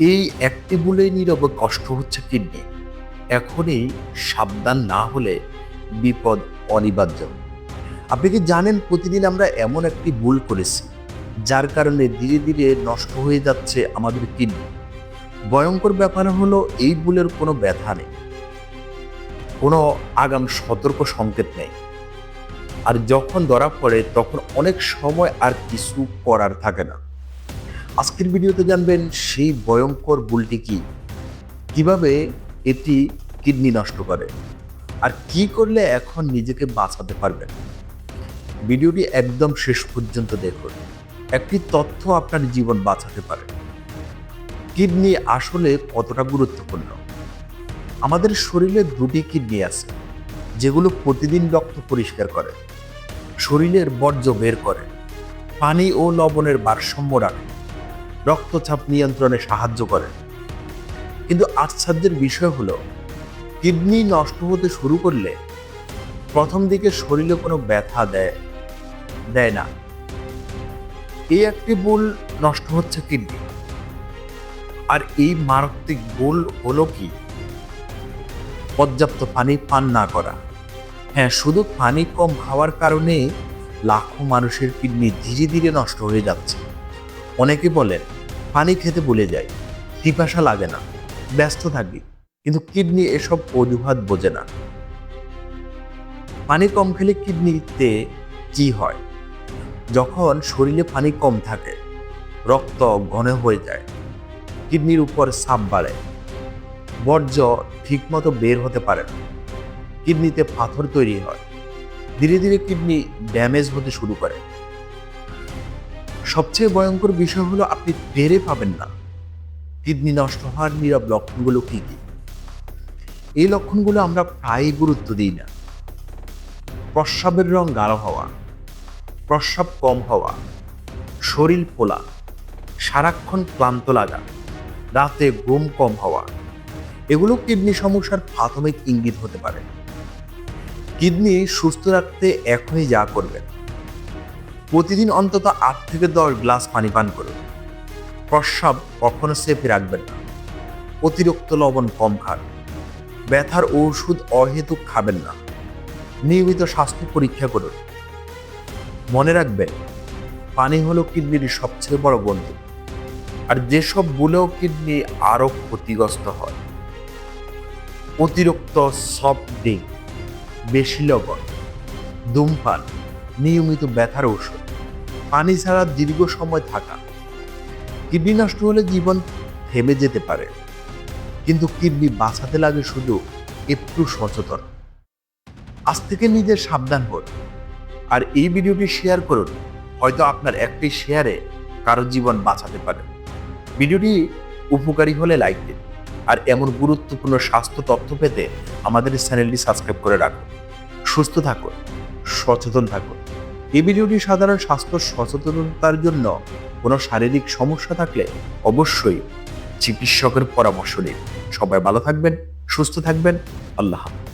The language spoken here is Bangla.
এই একটি বলে নীরবে কষ্ট হচ্ছে কিডনি। এখনই সাবধান না হলে বিপদ অনিবার্য। আপনি কি জানেন প্রতিদিন আমরা এমন একটি ভুল করেছি, যার কারণে ধীরে ধীরে নষ্ট হয়ে যাচ্ছে আমাদের কিডনি? ভয়ঙ্কর ব্যাপার হলো এই ভুলের কোনো ব্যথা নেই। কোনো আগাম সতর্ক সংকেত নেই। আর যখন ধরা পড়ে, তখন অনেক সময় আর কিছু করার থাকে না। আজকের ভিডিওতে জানবেন সেই ভয়ঙ্কর ভুলটি কি? কীভাবে এটি কিডনি নষ্ট করে? আর কি করলে এখন নিজেকে বাঁচাতে পারবেন? ভিডিওটি একদম শেষ পর্যন্ত দেখুন। একটি তথ্য আপনার জীবন বাঁচাতে পারে। কিডনি আসলে কতটা গুরুত্বপূর্ণ? আমাদের শরীরে দুটি কিডনি আছে, যেগুলো প্রতিদিন রক্ত পরিষ্কার করে, শরীরের বর্জ্য বের করে, পানি ও লবণের ভারসাম্য রাখে। রক্তচাপ নিয়ন্ত্রণে সাহায্য করে। কিন্তু আশ্চর্যের বিষয় হলো, কিডনি নষ্ট হতে শুরু করলে প্রথম দিকে শরীরে কোনো ব্যথা দেয় দেয় না। এই একটি ভুল নষ্ট হচ্ছে কিডনি। আর এই মারাত্মক ভুল হলো কি? পর্যাপ্ত পানি পান না করা। হ্যাঁ শুধু পানি কম খাওয়ার কারণে লাখো মানুষের কিডনি ধীরে ধীরে নষ্ট হয়ে যাচ্ছে। অনেকে বলেন, পানি খেতে ভুলে যায় পিপাসা লাগে না, ব্যস্ত থাকি, কিন্তু কিডনি এসব অজুহাত বোঝে না। পানি কম খেলে কিডনিতে কি হয়? যখন শরীরে পানি কম থাকে, রক্ত ঘন হয়ে যায়, কিডনির উপর চাপ বাড়ে, বর্জ্য ঠিকমতো বের হতে পারে না, কিডনিতে পাথর তৈরি হয়, ধীরে ধীরে কিডনি ড্যামেজ হতে শুরু করে। সবচেয়ে ভয়ঙ্কর বিষয় হলো আপনি টেরে পাবেন না। কিডনি নষ্ট হওয়ার নীরব লক্ষণগুলো কি কি? এই লক্ষণগুলো আমরা প্রায়ই গুরুত্ব দিই না। প্রস্রাবের রং গাঢ় হওয়া, প্রস্রাব কম হওয়া, শরীর ফোলা, সারাক্ষণ ক্লান্ত লাগা, রাতে ঘুম কম হওয়া, এগুলো কিডনি সমস্যার প্রাথমিক ইঙ্গিত হতে পারে। কিডনি সুস্থ রাখতে এখনই যা করবেন। প্রতিদিন অন্তত আট থেকে দশ গ্লাস পানি পান করুন। প্রস্রাব কখনো সেফে রাখবেন না। অতিরিক্ত লবণ কম খান। ব্যথার ওষুধ অহেতুক খাবেন না। নিয়মিত স্বাস্থ্য পরীক্ষা করুন। মনে রাখবেন, পানি হলো কিডনির সবচেয়ে বড় বন্ধু। আর যেসব বলেও কিডনি আরও ক্ষতিগ্রস্ত হয়। অতিরিক্ত সফট ড্রিঙ্ক বেশি লবণ, ধূমপান নিয়মিত ব্যথার ওষুধ পানি ছাড়া দীর্ঘ সময় থাকা। কিডনি নষ্ট হলে জীবন থেমে যেতে পারে। কিন্তু কিডনি বাঁচাতে লাগে শুধু একটু সচেতন। আজ থেকে নিজের সাবধান হন। আর এই ভিডিওটি শেয়ার করুন। হয়তো আপনার একটি শেয়ারে কারও জীবন বাঁচাতে পারে। ভিডিওটি উপকারী হলে লাইক দিন। আর এমন গুরুত্বপূর্ণ স্বাস্থ্য তথ্য পেতে আমাদের চ্যানেলটি সাবস্ক্রাইব করে রাখুন। সুস্থ থাকুন। সচেতন থাকুন। এই ভিডিওটি সাধারণ স্বাস্থ্য সচেতনতার জন্য কোনো শারীরিক সমস্যা থাকলে অবশ্যই চিকিৎসকের পরামর্শ নিন। সবাই ভালো থাকবেন, সুস্থ থাকবেন। আল্লাহ হাফেজ।